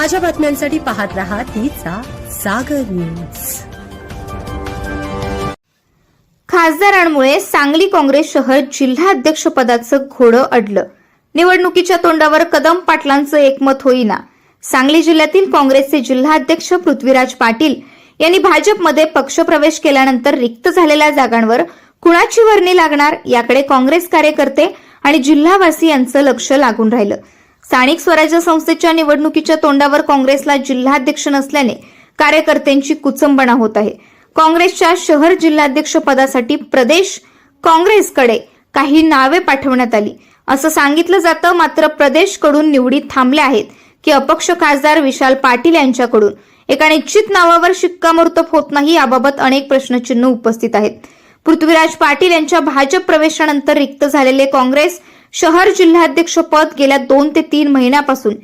ताज्या बातम्यांसाठी पाहत रहा तिचा सागर न्यूज. खासदारांमुळे सांगली काँग्रेस शहर जिल्हा अध्यक्षपदाचं घोडं अडलं. निवडणुकीच्या तोंडावर कदम पाटलांचं एकमत होईना. सांगली जिल्ह्यातील काँग्रेसचे जिल्हाध्यक्ष पृथ्वीराज पाटील यांनी भाजपमध्ये पक्षप्रवेश केल्यानंतर रिक्त झालेल्या जागांवर कुणाची वर्णी लागणार याकडे काँग्रेस कार्यकर्ते आणि जिल्हावासी यांचं लक्ष लागून राहिलं. स्थानिक स्वराज्य संस्थेच्या निवडणुकीच्या तोंडावर काँग्रेसला जिल्हाध्यक्ष नसल्याने कार्यकर्त्यांची कुचंबणा होत आहे. काँग्रेसच्या शहर जिल्हाध्यक्ष पदासाठी प्रदेश काँग्रेसकडे काही नावे पाठवण्यात आली. असं सांगितलं जातं मात्र प्रदेशकडून निवडी थांबल्या आहेत की अपक्ष खासदार विशाल पाटील यांच्याकडून. एका निश्चित नावावर शिक्कामोर्तब होत नाही याबाबत अनेक प्रश्नचिन्ह उपस्थित आहेत. पृथ्वीराज पाटील यांच्या भाजप प्रवेशानंतर रिक्त झालेले काँग्रेस शहर जिल्हाध्यक्ष पद गेल्या दोन ते तीन महिन्यापासून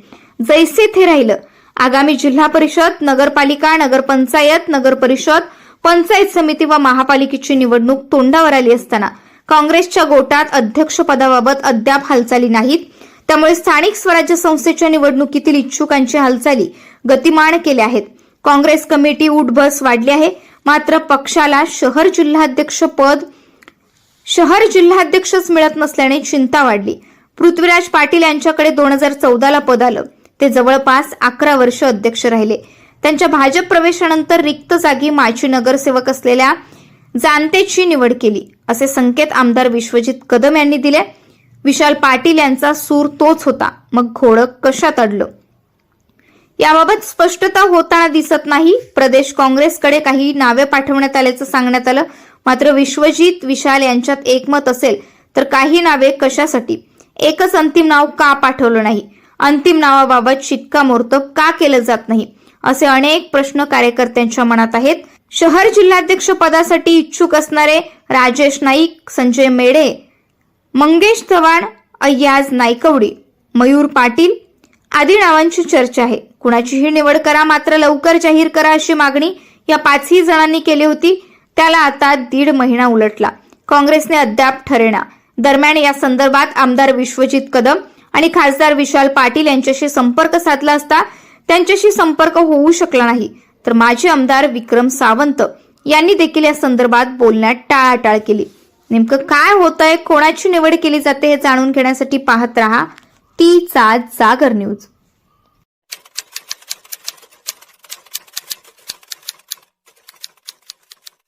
जैसे थे राहिलं. आगामी जिल्हा परिषद नगरपालिका नगरपंचायत नगर परिषद पंचायत समिती व महापालिकेची निवडणूक तोंडावर आली असताना काँग्रेसच्या गोटात अध्यक्षपदाबाबत अद्याप हालचाली नाहीत. त्यामुळे स्थानिक स्वराज्य संस्थेच्या निवडणुकीतील इच्छुकांची हालचाली गतिमान केल्या आहेत. काँग्रेस कमिटी उठबस वाढली आहे. मात्र पक्षाला शहर जिल्हाध्यक्ष पद शहर जिल्हाध्यक्षच मिळत नसल्याने चिंता वाढली. पृथ्वीराज पाटील यांच्याकडे दोन हजार चौदाला पद आलं. ते जवळपास अकरा वर्ष अध्यक्ष राहिले. त्यांच्या भाजप प्रवेशानंतर रिक्त जागी माजी नगरसेवक असलेल्या जानतेची निवड केली असे संकेत आमदार विश्वजित कदम यांनी दिले. विशाल पाटील यांचा सूर तोच होता. मग घोडं कशात अडलं? याबाबत स्पष्टता होताना दिसत नाही. प्रदेश काँग्रेसकडे काही नावे पाठवण्यात आल्याचं सांगण्यात आलं. मात्र विश्वजित विशाल यांच्यात एकमत असेल तर काही नावे कशासाठी? एकच अंतिम नाव का पाठवलं नाही? अंतिम नावाबाबत शिक्कामोर्तब का केलं जात नाही? असे अनेक प्रश्न कार्यकर्त्यांच्या मनात आहेत. शहर जिल्हाध्यक्ष पदासाठी इच्छुक असणारे राजेश नाईक संजय मेढे मंगेश चव्हाण अय्याज नायकवडी मयूर पाटील आदी नावांची चर्चा आहे. कुणाचीही निवड करा मात्र लवकर जाहीर करा अशी मागणी या पाचही जणांनी केली होती. त्याला आता दीड महिना उलटला. काँग्रेसने अद्याप ठरेना दरम्यान या संदर्भात आमदार विश्वजित कदम आणि खासदार विशाल पाटील यांच्याशी संपर्क साधला असता त्यांच्याशी संपर्क होऊ शकला नाही. तर माजी आमदार विक्रम सावंत यांनी देखील या संदर्भात बोलण्यात टाळाटाळ केली. नेमकं काय होत आहे कोणाची निवड केली जाते हे जाणून घेण्यासाठी पाहत रहा. ती जागर न्यूज.